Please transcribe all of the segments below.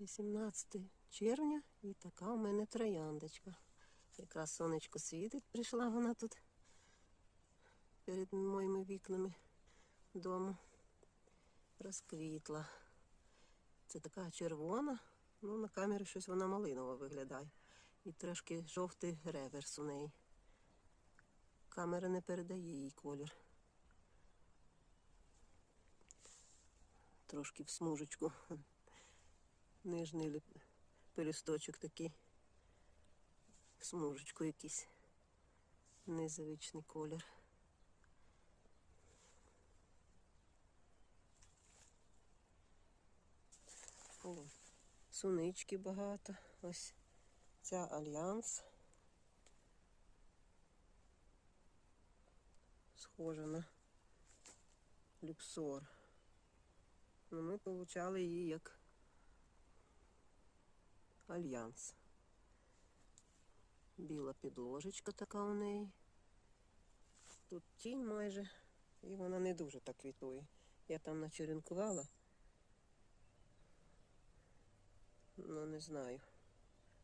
18 червня і така у мене трояндочка. Якраз сонечко світить, прийшла вона тут перед моїми вікнами дому. Розквітла. Це така червона, ну на камері щось вона малинова виглядає. І трошки жовтий реверс у неї. Камера не передає їй колір. Трошки в смужечку. Нижній пелюсточок такий. Смужечку якийсь. Незвичний колір. О, сунички багато. Ось ця альянс. Схожа на люксор. Ну, ми получали її як альянс. Біла підложечка така у неї. Тут тінь майже, і вона не дуже так квітує. Я там начеренкувала. Ну, не знаю,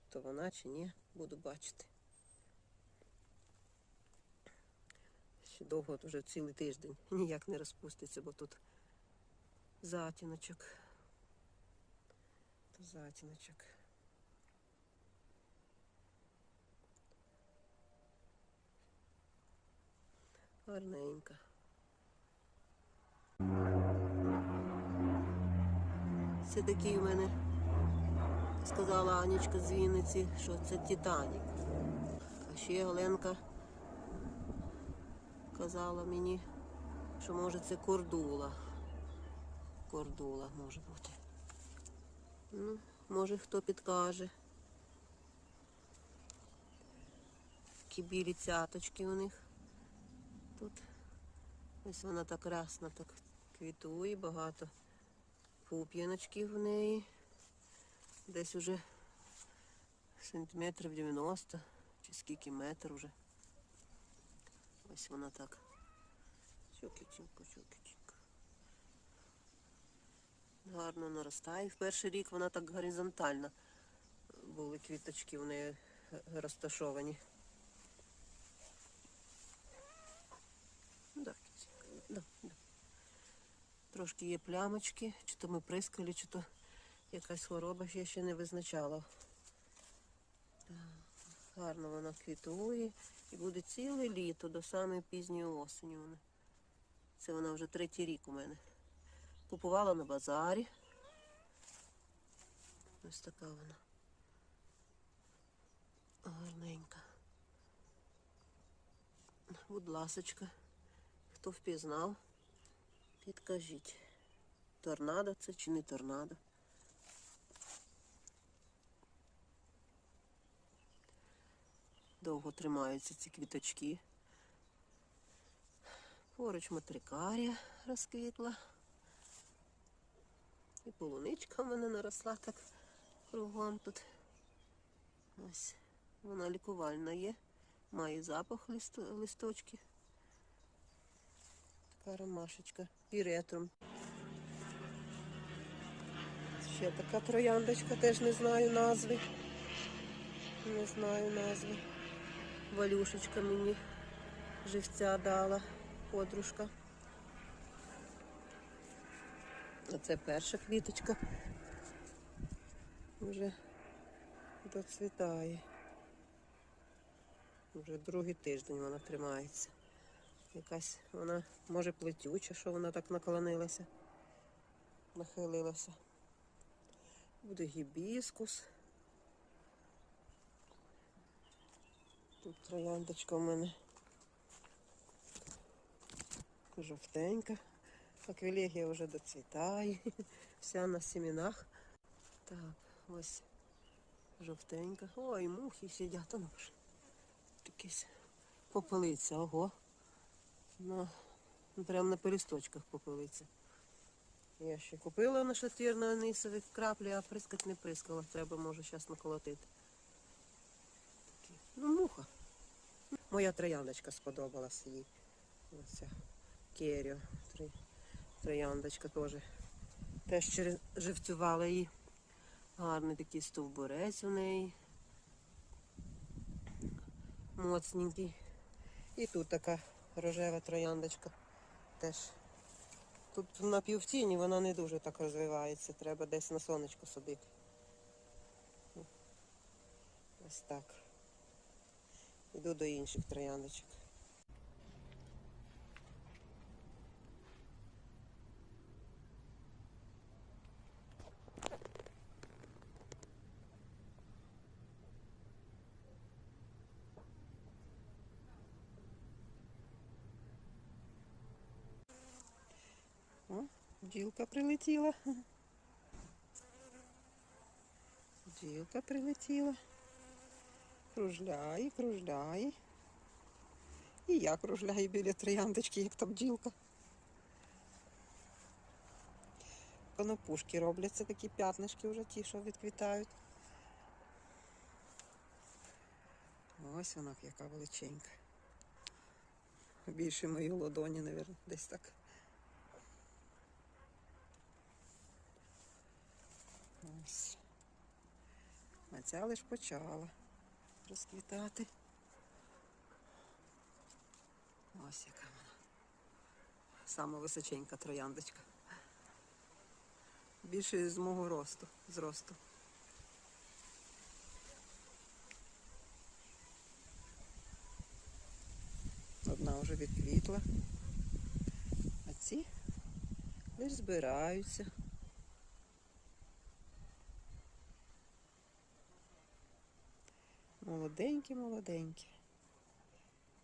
то вона чи ні, буду бачити. Ще довго, вже цілий тиждень ніяк не розпуститься, бо тут затіночок. Затіночок. Гарненька. Це такий у мене, сказала Анічка з Вінниці, що це Титанік. А ще Оленка казала мені, що може це кордула. Кордула може бути. Ну, може хто підкаже. Такі білі цяточки у них. Тут ось вона так рясно так квітує, багато пуп'яночків в неї. Десь уже сантиметрів 90 чи скільки метр уже. Ось вона так. Чокіченько, чокіченько. Гарно наростає. В перший рік вона так горизонтально були квіточки в неї розташовані. Да, кітенька, да, да. Трошки є плямочки, чи то ми прискали, чи то якась хвороба я ще не визначала. Гарно вона квітує і буде ціле літо до самої пізньої осені. Вона. Це вона вже третій рік у мене. Купувала на базарі. Ось така вона. Гарненька. Будь ласочка, хто впізнав, підкажіть. Торнадо це чи не торнадо? Довго тримаються ці квіточки. Поруч матрикарія розквітла. І полуничка в мене наросла так кругом тут. Ось вона лікувальна є. Має запах листо- листочки. Така ромашечка. Піретрум. Ще така трояндочка, теж не знаю назви. Не знаю назви. Валюшечка мені живця дала, подружка. Це перша квіточка. Вже доцвітає. Вже другий тиждень вона тримається. Якась вона, може, плетюча, що вона так наклонилася, нахилилася. Буде гібіскус. Тут трояндочка в мене жовтенька. Аквілегія вже доцвітає. Вся на семінах. Так, ось жовтенька. Ой, мухи сидять, ну ж. Якісь попелиця, ого. Ну, прямо на пересточках попелиця. Я ще купила на шатир на анисові краплі, а прискати не прискала. Треба, може, зараз наколотити. Такі. Ну, муха. Моя трояндочка сподобалась їй. Оця Керіо. Трояндочка теж. Теж через живцювала її Гарний такий стовбурець у неї. Моцненький. І тут така рожева трояндочка. Теж. Тут на півтіні вона не дуже так розвивається. Треба десь на сонечко садити. Ось так. Йду до інших трояндочок. О, бджілка прилетіла. Бджілка прилетіла. Кружляє, кружляє. І я кружляю біля трояндочки, як та бджілка. Конопушки робляться такі п'ятнишки вже ті, що відквітають. Ось вона яка величенька. Більше моєї ладоні, мабуть, десь так. Ось. Ця лиш почала розквітати. Ось яка вона. Сама височенька трояндочка. Більше з мого росту, зросту. Одна вже відквітла. А ці лиш збираються. Молоденькі, молоденькі.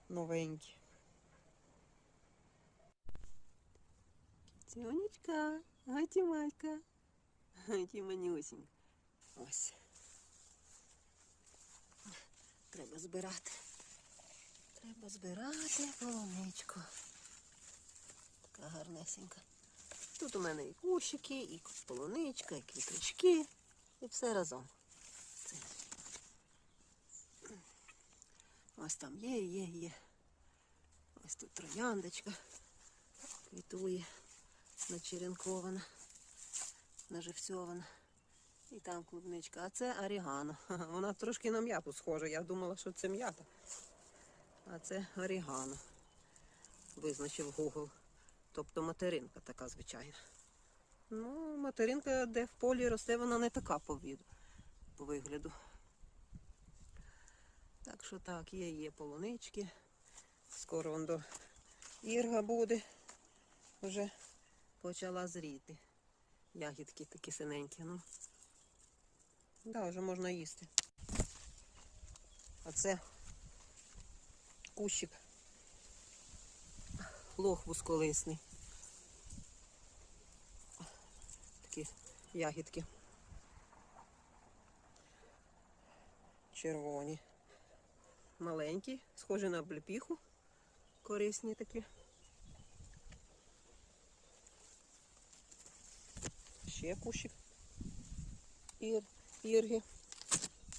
Новенькі. Тюнечка, а Тімалька. Тіманюсінька. Ось. Треба збирати. Треба збирати полуничку. Така гарнесенька. Тут у мене і кущики, і полуничка, і квіточки, і все разом. Ось там є, є, є. Ось тут трояндочка квітує, начеренкована, наживцьована. І там клубничка. А це орігано. Вона трошки на м'яту схожа. Я думала, що це м'ята. А це орігано. Визначив Google. Тобто материнка така звичайна. Ну, материнка, де в полі росте, вона не така по віду, по вигляду. Так що так, є, є полунички. Скоро он до ірга буде. Вже почала зріти. Ягідки такі синенькі. Ну. Да, вже можна їсти. А це кущик. Лох вузколисний. Такі ягідки. Червоні. Маленькі, схожі на обліпіху. Корисні такі. Ще кущик. Ір, ірги.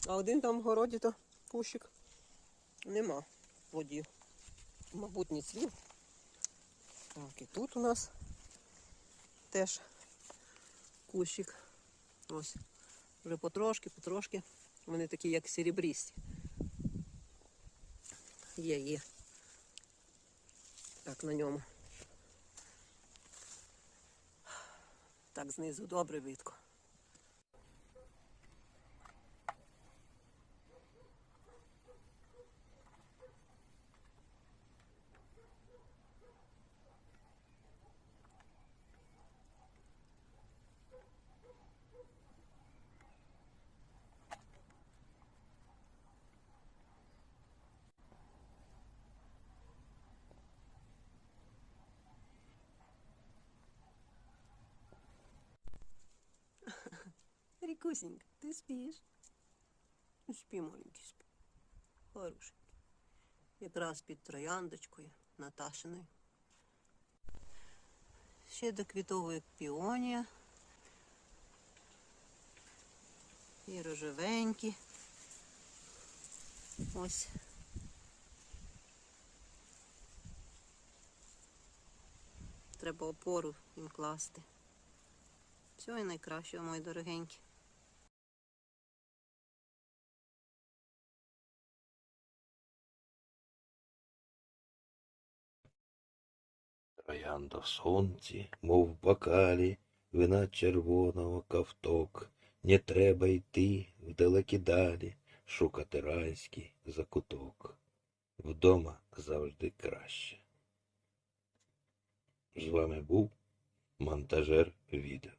А один там в городі то кущик. Нема плодів. Мабуть, не цвів. Так, і тут у нас теж кущик. Ось. Вже потрошки, потрошки. Вони такі, як серебристі. Є, є. Так, на ньому. Так, знизу добре видко. Рікусенька, ти спиш? Ну, Спи, маленький, спи. Хорошенький. Якраз під трояндочкою Наташиною. Ще до квітової піонія. І рожевенькі. Ось. Треба опору їм класти. Всього і найкращого, мої дорогенькі. Троянда в сонці, мов бокалі, вина червоного кавток. Не треба йти в далекі далі, шукати райський закуток. Вдома завжди краще. З вами був монтажер відео.